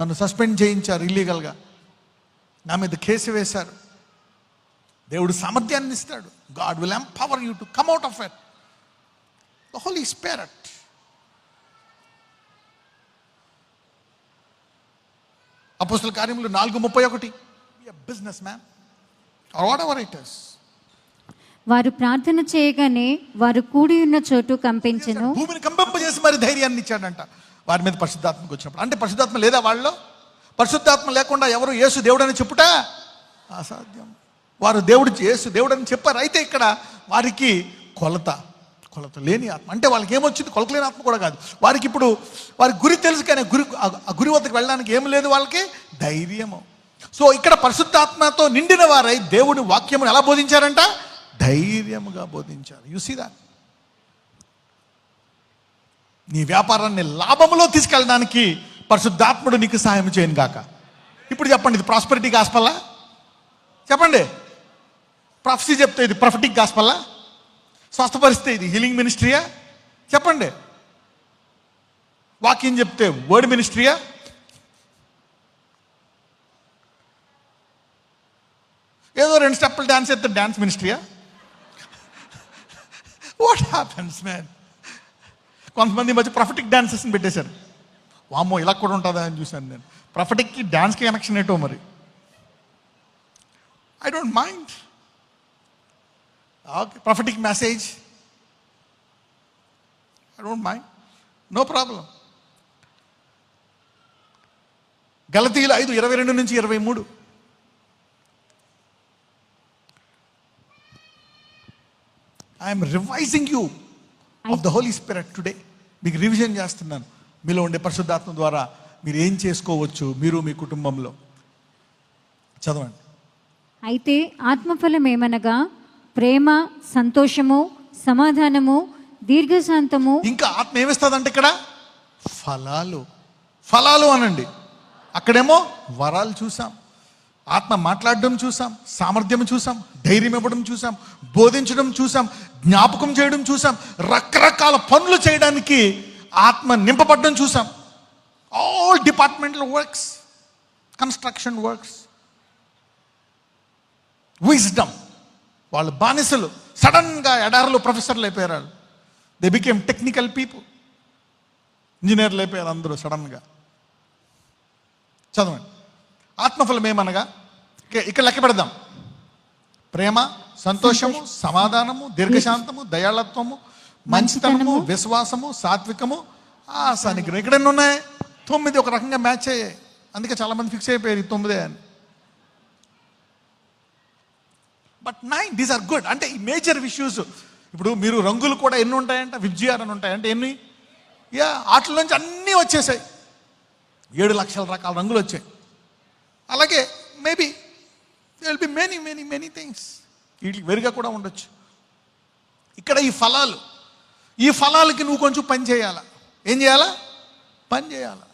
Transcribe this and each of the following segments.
నన్ను సస్పెండ్ చేయించారు ఇల్లీగల్గా నా మీద కేసు వేశారు. దేవుడు సామర్థ్యాన్ని ఇస్తాడు. God will empower you to come out of it. The holy spirit. అపోస్తుల కార్యములు నాలుగు ముప్పై ఒకటి. Business man whatever it is వారు ప్రార్థన చేయగానే వారు కూడి ఉన్న చోటు కంపించెను. భూమిని కంపింపజేసి మరి ధైర్యాన్ని ఇచ్చాడంట. వారి మీద పరిశుద్ధాత్మకు వచ్చినప్పుడు. అంటే పరిశుద్ధాత్మ లేదా వాళ్ళలో? పరిశుద్ధాత్మ లేకుండా ఎవరు యేసు దేవుడు అని చెప్పుట అసాధ్యం. వారు దేవుడు యేసు దేవుడని చెప్పారు. అయితే ఇక్కడ వారికి కొలత కొలత లేని ఆత్మ. అంటే వాళ్ళకి ఏమొచ్చింది? కొలత లేని ఆత్మ కూడా కాదు. వారికి ఇప్పుడు వారి గురి తెలుసు కానీ గురి ఆ- ఆ గురి వద్దకు వెళ్ళడానికి ఏం లేదు వాళ్ళకి? ధైర్యము. సో ఇక్కడ పరిశుద్ధాత్మతో నిండిన వారై దేవుని వాక్యమును ఎలా బోధించారంట? ధైర్యముగా బోధించారు. యు సీ దాట్ నీ వ్యాపారాన్ని లాభంలో తీసుకెళ్ళడానికి పరిశుద్ధాత్ముడు నీకు సహాయం చేయను గాక. ఇప్పుడు చెప్పండి ఇది ప్రాస్పరిటీ గాస్పల్లా చెప్పండి. ప్రాఫసీ చెప్తే ఇది ప్రొఫెటిక్ గాస్పల్లా స్వస్థపరిస్తే ఇది హీలింగ్ మినిస్ట్రీయా చెప్పండి. వాక్యం చెప్తే వర్డ్ మినిస్ట్రీయా ఏదో రెండు స్టెప్పులు డాన్స్ చేస్తే డ్యాన్స్ మినిస్ట్రీయా వాట్ హ్యాపెన్స్ మ్యాన్ కొంతమంది మధ్య ప్రొఫెటిక్ డాన్సెస్ని పెట్టేశారు. వామ్మో ఇలా కూడా ఉంటుందా అని చూశాను నేను. ప్రొఫెటిక్కి డాన్స్కి కనెక్షన్ ఏంటో మరి? I don't mind okay prophetic message I don't mind no problem గలతీలు ఐదు ఇరవై రెండు నుంచి ఇరవై మూడు. I'm revising you of the holy spirit today మీకు రివిజన్ చేస్తున్నాను. మీలో ఉండే పరిశుద్ధాత్మ ద్వారా మీరు ఏం చేసుకోవచ్చు? మీరు మీ కుటుంబంలో. చదవండి. అయితే ఆత్మఫలం ఏమనగా? ప్రేమ సంతోషము సమాధానము దీర్ఘశాంతము. ఇంకా ఆత్మ ఏమిస్తుందంటే ఇక్కడ? ఫలాలు. ఫలాలు అనండి. అక్కడేమో వరాలు చూసాం. ఆత్మ మాట్లాడడం చూసాం సామర్థ్యం చూసాం ధైర్యం ఇవ్వడం చూసాం బోధించడం చూసాం జ్ఞాపకం చేయడం చూసాం రకరకాల పనులు చేయడానికి ఆత్మ నింపబడడం చూసాం. All departmental works construction works wisdom వాళ్ళు బానిసలు సడన్గా ఎడారులు ప్రొఫెసర్లు అయిపోయారు. వాళ్ళు దే బికేమ్ టెక్నికల్ పీపుల్ ఇంజనీర్లు అయిపోయారు అందరూ సడన్గా. చదవండి. ఆత్మఫలం ఏమనగా ఇక- ఇక్కడ లెక్క పెడదాం. ప్రేమ సంతోషము సమాధానము దీర్ఘశాంతము దయాళత్వము మంచితనము విశ్వాసము సాత్వికము. ఆ ఇక్కడ ఎన్ని ఉన్నాయి? తొమ్మిది ఒక రకంగా మ్యాచ్ అయ్యాయి. అందుకే చాలా మంది ఫిక్స్ అయిపోయారు ఈ తొమ్మిదే అని. But nine these are good. అంటే ఈ మేజర్ ఇష్యూస్. ఇప్పుడు మీరు రంగులు కూడా ఎన్ని ఉంటాయంట? విబ్జిఆర్ అని ఉంటాయంటే ఎన్ని? యా నుంచి అన్నీ వచ్చేసాయి. ఏడు లక్షల రకాల రంగులు వచ్చాయి. అలాగే maybe will be many many many things వీటికి వెరుగా కూడా ఉండొచ్చు. ఇక్కడ ఈ ఫలాలు ఈ ఫలాలకి నువ్వు కొంచెం పని చేయాలా? ఏం చేయాలా? పని చేయాలా.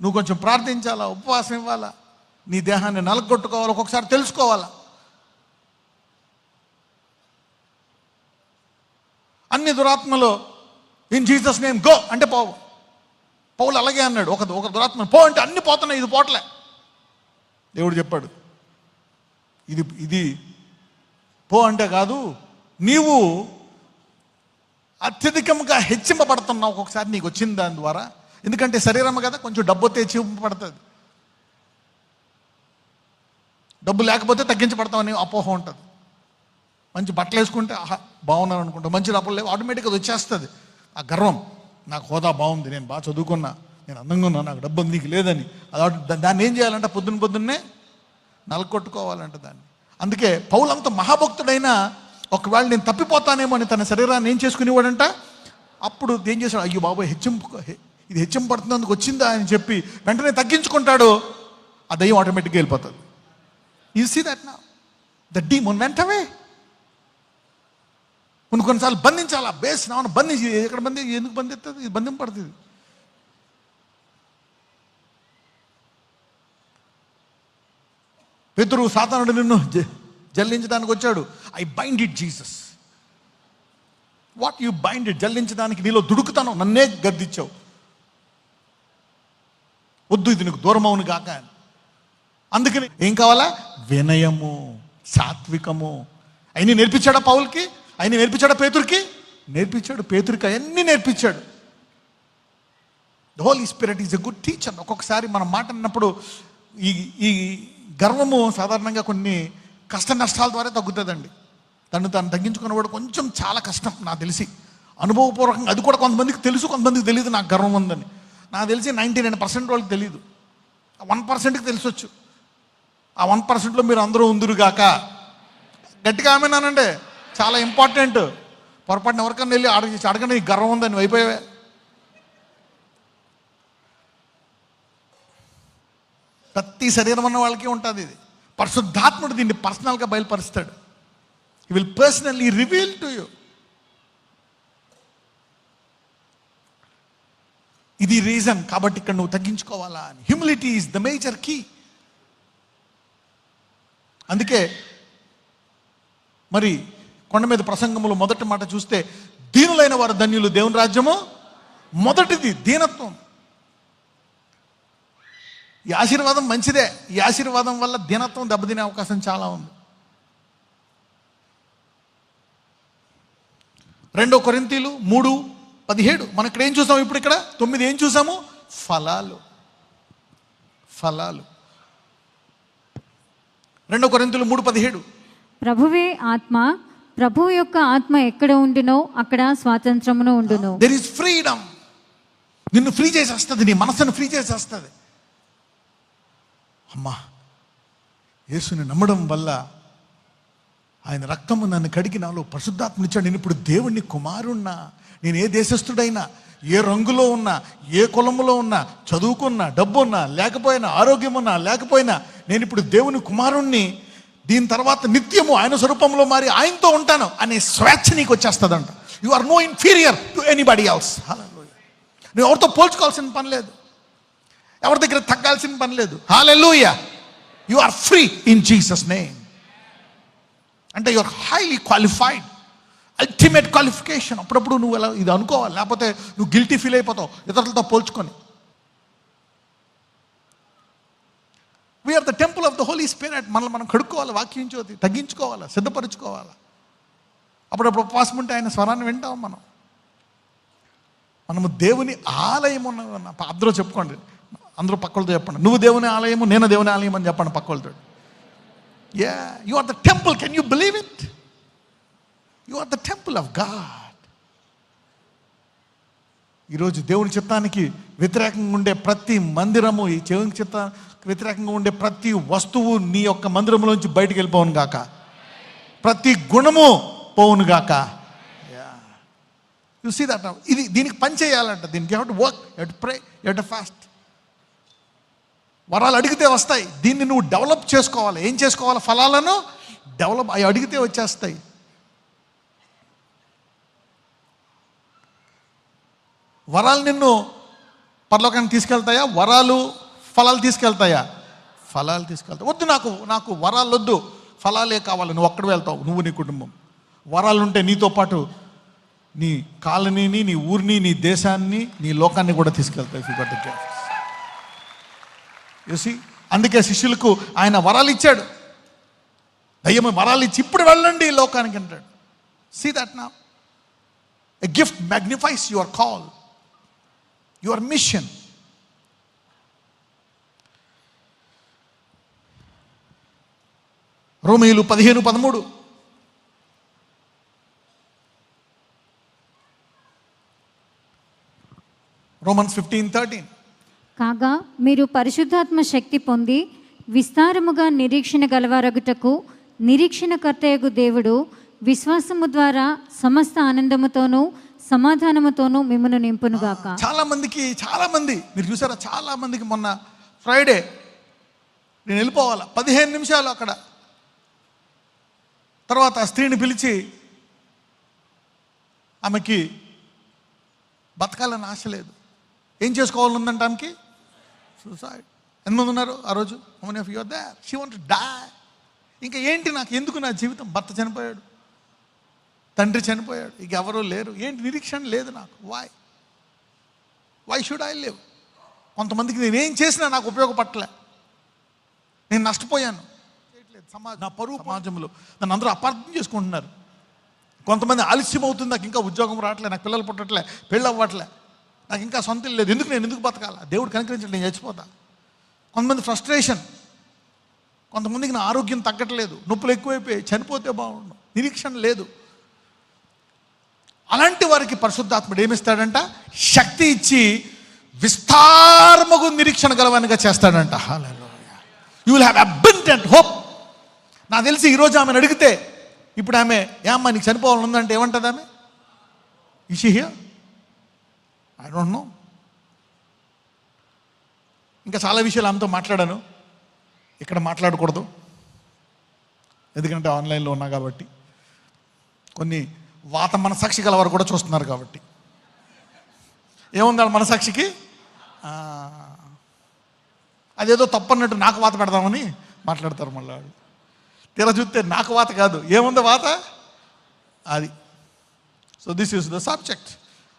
నువ్వు కొంచెం ప్రార్థించాలా ఉపవాసం ఇవ్వాలా నీ దేహాన్ని నలగొట్టుకోవాలి ఒక్కొక్కసారి తెలుసుకోవాలా? అన్ని దురాత్మలో ఇన్ జీసస్ నేమ్ గో అంటే పోవు. పౌలు అలాగే అన్నాడు ఒక ఒక దురాత్మ పో అంటే అన్ని పోతున్నాయి ఇది పోవట్లే. దేవుడు చెప్పాడు. ఇది ఇది పో అంటే కాదు నీవు అత్యధికంగా హెచ్చింపబడుతున్నావు ఒక్కొక్కసారి నీకు వచ్చింది దాని ద్వారా. ఎందుకంటే శరీరం కదా కొంచెం డబ్బు హెచ్చింపబడుతుంది డబ్బు లేకపోతే తగ్గించబడతామని అపోహ ఉంటుంది. మంచి బట్టలు వేసుకుంటే ఆహా బాగున్నాను అనుకుంటా. మంచి డబ్బులు లేవు ఆటోమేటిక్గా అది వచ్చేస్తుంది. ఆ గర్వం నాకు హోదా బాగుంది నేను బాగా చదువుకున్నా. నేను అందంగా ఉన్నా నాకు డబ్బు నీకు లేదని. అది దాన్ని ఏం చేయాలంటే పొద్దున్న పొద్దున్నే నలకొట్టుకోవాలంట దాన్ని. అందుకే పౌలంత మహాభక్తుడైనా ఒకవేళ నేను తప్పిపోతానేమో అని తన శరీరాన్ని ఏం చేసుకునేవాడంట? అప్పుడు ఏం చేశాడు? అయ్యో బాబు హెచ్చింపు హె- ఇది హెచ్చింపడుతున్నందుకు వచ్చిందా అని చెప్పి వెంటనే తగ్గించుకుంటాడు. ఆ దయ్యం ఆటోమేటిక్గా వెళ్ళిపోతుంది. యూ సీ దట్ నా ద డీమోన్ వెంటవే కొన్ని కొన్నిసార్లు బంధించాలి. ఆ బేస్ నాన్న బంధించి ఎక్కడ బంధి ఎందుకు బంధిస్తుంది ఇది బంధింపడుతుంది పేతురు సాతానుడు నిన్ను జల్లించడానికి వచ్చాడు. I bind it Jesus what you bind it జల్లించడానికి నీలో దుడుకుతాను నన్నే గద్దించావు. వద్దు ఇది నీకు దూరం అవును అందుకని ఏం కావాలా? వినయము సాత్వికము. అయిన నేర్పించాడా పౌల్కి? ఆయన నేర్పించాడా పేతురికి? నేర్పించాడు పేతురికి అవన్నీ నేర్పించాడు. The holy spirit is a good teacher ఒక్కొక్కసారి మనం మాట అన్నప్పుడు ఈ ఈ గర్వము సాధారణంగా కొన్ని కష్ట నష్టాల ద్వారా తగ్గుతుందండి. తను తను తగ్గించుకున్నవాడు కొంచెం చాలా కష్టం నాకు తెలిసి. అనుభవపూర్వకంగా అది కూడా కొంతమందికి తెలుసు కొంతమందికి తెలియదు నాకు గర్వం ఉందని. నాకు తెలిసి నైంటీ నైన్ పర్సెంట్ వాళ్ళకి తెలియదు వన్ పర్సెంట్కి తెలిసొచ్చు. ఆ వన్ పర్సెంట్లో మీరు అందరూ ఉందిరుగాక. గట్టిగా ఆమెనానండి చాలా ఇంపార్టెంట్. పొరపాటున ఎవరికన్నా వెళ్ళి అడగ అడగండి నీకు గర్వం ఉందని అయిపోయావే. ప్రతి శరీరం ఉన్న వాళ్ళకి ఉంటుంది ఇది. పరిశుద్ధాత్ముడు దీన్ని పర్సనల్గా బయలుపరుస్తాడు. He will personally reveal to you ఇది రీజన్ కాబట్టి ఇక్కడ నువ్వు తగ్గించుకోవాలా అని. Humility is the major key అందుకే మరి కొండ మీద ప్రసంగములు మొదటి మాట చూస్తే దీనులైన వారు ధన్యులు దేవుని రాజ్యము? మొదటిది దీనత్వం. ఈ ఆశీర్వాదం మంచిదే. ఈ ఆశీర్వాదం వల్ల దీనత్వం దెబ్బతినే అవకాశం చాలా ఉంది. రెండో కొరింతీలు మూడు పదిహేడు. మనం ఇక్కడ ఏం చూసాము ఇప్పుడు ఇక్కడ తొమ్మిది ఏం చూసాము? ఫలాలు. ఫలాలు. రెండో కొరింతీలు మూడు పదిహేడు. ప్రభువే ఆత్మ ప్రభువు యొక్క ఆత్మ ఎక్కడ ఉండునో అక్కడ స్వాతంత్రమును ఉండును. దెర్ ఇస్ ఫ్రీడమ్ నిన్ను ఫ్రీ చేసేస్తుంది నీ మనసును ఫ్రీ చేసేస్తుంది. అమ్మా యేసుని నమ్మడం వల్ల ఆయన రక్తము నన్ను కడిగి నాలో పరిశుద్ధాత్మనిచ్చాడు. నేను ఇప్పుడు దేవుణ్ణి కుమారుణ్ణా. నేను ఏ దేశస్థుడైనా ఏ రంగులో ఉన్నా ఏ కులములో ఉన్నా చదువుకున్నా డబ్బు ఉన్నా లేకపోయినా ఆరోగ్యం ఉన్నా లేకపోయినా నేను ఇప్పుడు దేవుని కుమారుణ్ణి దీని తర్వాత నిత్యము ఆయన స్వరూపంలో మారి ఆయనతో ఉంటాను అనే స్వేచ్ఛ నీకు వచ్చేస్తుందంట. You are no inferior to anybody else నువ్వు ఎవరితో పోల్చుకోవాల్సిన పని లేదు. ఎవరి దగ్గర తగ్గాల్సిన పని లేదు. Hallelujah you are free in Jesus name అంటే you are highly qualified ultimate qualification అప్పుడప్పుడు నువ్వు ఎలా ఇది అనుకోవాలి. లేకపోతే నువ్వు గిల్టీ ఫీల్ అయిపోతావు. ఇతరులతో పోల్చుకొని. We are the temple of the holy spirit మనల్ని మనం కడుక్కోవాలి వాక్యం చోతి తగ్గించుకోవాలి సిద్ధపరచుకోవాలి. అప్పుడప్పుడు ఉపవాసం ఉంటే ఆయన స్వరాన్ని వింటాం మనం. మనము దేవుని ఆలయం ఉన్న అందరూ చెప్పుకోండి. అందరూ పక్కలతో చెప్పండి. నువ్వు దేవుని ఆలయము నేను దేవుని ఆలయం అని చెప్పండి పక్కలతో. Ya you are the temple can you believe it you are the temple of God ఈరోజు దేవుని చిత్తానికి వ్యతిరేకంగా ఉండే ప్రతి మందిరము ఈ దేవుని చిత్త వ్యతిరేకంగా ఉండే ప్రతి వస్తువు నీ యొక్క మందిరంలోంచి బయటకు వెళ్ళిపోవును గాక. ప్రతి గుణము పోవును గాక. యు సీ దట్ ఇది దీనికి పని చేయాలంట. దీనికి you to work you to pray you to fast వరాలు అడిగితే వస్తాయి. దీన్ని నువ్వు డెవలప్ చేసుకోవాలి. ఏం చేసుకోవాలి? ఫలాలను డెవలప్ అవి అడిగితే వచ్చేస్తాయి. వరాలు నిన్ను పరలోకానికి తీసుకెళ్తాయా? వరాలు ఫలాలు తీసుకెళ్తాయా? ఫలాలు తీసుకెళ్తాయి. వద్దు నాకు నాకు వరాలు వద్దు. ఫలాలే కావాలి. నువ్వు అక్కడ వెళ్తావు. నువ్వు నీ కుటుంబం. వరాలు ఉంటే నీతో పాటు నీ కాలనీని నీ ఊరిని నీ దేశాన్ని నీ లోకాన్ని కూడా తీసుకెళ్తాయి. ఇఫ్ యు గట్ చూసి అందుకే శిష్యులకు ఆయన వరాలు ఇచ్చాడు. దయ్యం వరాలు ఇచ్చి ఇప్పుడు వెళ్ళండి లోకానికి అంటాడు. సీ దట్ నా a gift magnifies your call your mission రోమిలు పదిహేను పదమూడు. రోమన్స్ ఫిఫ్టీన్ థర్టీన్ కాగా మీరు పరిశుద్ధాత్మ శక్తి పొంది విస్తారముగా నిరీక్షణ గలవారగుటకు నిరీక్షణకర్తయగు దేవుడు విశ్వాసము ద్వారా సమస్త ఆనందముతోనూ సమాధానముతోనూ మిమ్మను నింపునుగాక. చాలా మందికి చాలా మంది మీరు చూసారా చాలా మందికి మొన్న ఫ్రైడే నేను వెళ్ళిపోవాలా? పదిహేను నిమిషాలు అక్కడ. తర్వాత ఆ స్త్రీని పిలిచి ఆమెకి బతకాలని ఆశ లేదు. ఏం చేసుకోవాలని ఆమెకి? సూసైడ్ ఎంతమంది ఉన్నారు ఆ రోజు? Many of your there she want డా ఇంకా ఏంటి నాకు? ఎందుకు నా జీవితం? భర్త చనిపోయాడు. తండ్రి చనిపోయాడు. ఇక ఎవరూ లేరు. ఏంటి? నిరీక్షణ లేదు నాకు. వాయ్ వై షుడ్ ఐ లివ్ కొంతమందికి నేనేం చేసినా నాకు ఉపయోగపడలే నేను నష్టపోయాను. సమాజం నా పరువు సమాజంలో నన్ను అందరూ అపార్థం చేసుకుంటున్నారు. కొంతమంది ఆలస్యం అవుతుంది నాకు ఇంకా ఉద్యోగం రావట్లే. నాకు పిల్లలు పుట్టట్లే. పెళ్ళి అవ్వట్లే. నాకు ఇంకా సొంత ఇల్లు లేదు. ఎందుకు నేను ఎందుకు బతకాలా? దేవుడు కనికరించండి నేను చచ్చిపోతా. కొంతమంది ఫ్రస్ట్రేషన్. కొంతమందికి నా ఆరోగ్యం తగ్గట్లేదు. నొప్పులు ఎక్కువైపోయి చనిపోతే బాగుండు. నిరీక్షణ లేదు. అలాంటి వారికి పరిశుద్ధాత్ముడు ఏమిస్తాడంట? శక్తి ఇచ్చి విస్తారముగు నిరీక్షణ గలవానిగా చేస్తాడంట. You will have abundant hope నాకు తెలిసి ఈరోజు ఆమెను అడిగితే ఇప్పుడు ఆమె ఏమ్మా నీకు చనిపోవాలని ఉందంటే ఏమంటుంది ఆమె? Is she here I don't know ఇంకా చాలా విషయాలు ఆమెతో మాట్లాడాను. ఇక్కడ మాట్లాడకూడదు. ఎందుకంటే ఆన్లైన్లో ఉన్నా కాబట్టి. కొన్ని వాత మనసాక్షి గలవారు కూడా చూస్తున్నారు కాబట్టి. ఏముంది వాళ్ళ మనసాక్షికి? అదేదో తప్పన్నట్టు నాకు వాత పెడదామని మాట్లాడతారు మళ్ళీ వాళ్ళు. తీరా చూస్తే నాకు వాత కాదు. ఏముంది వాత? అది. So this is the subject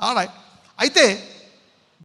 all అయితే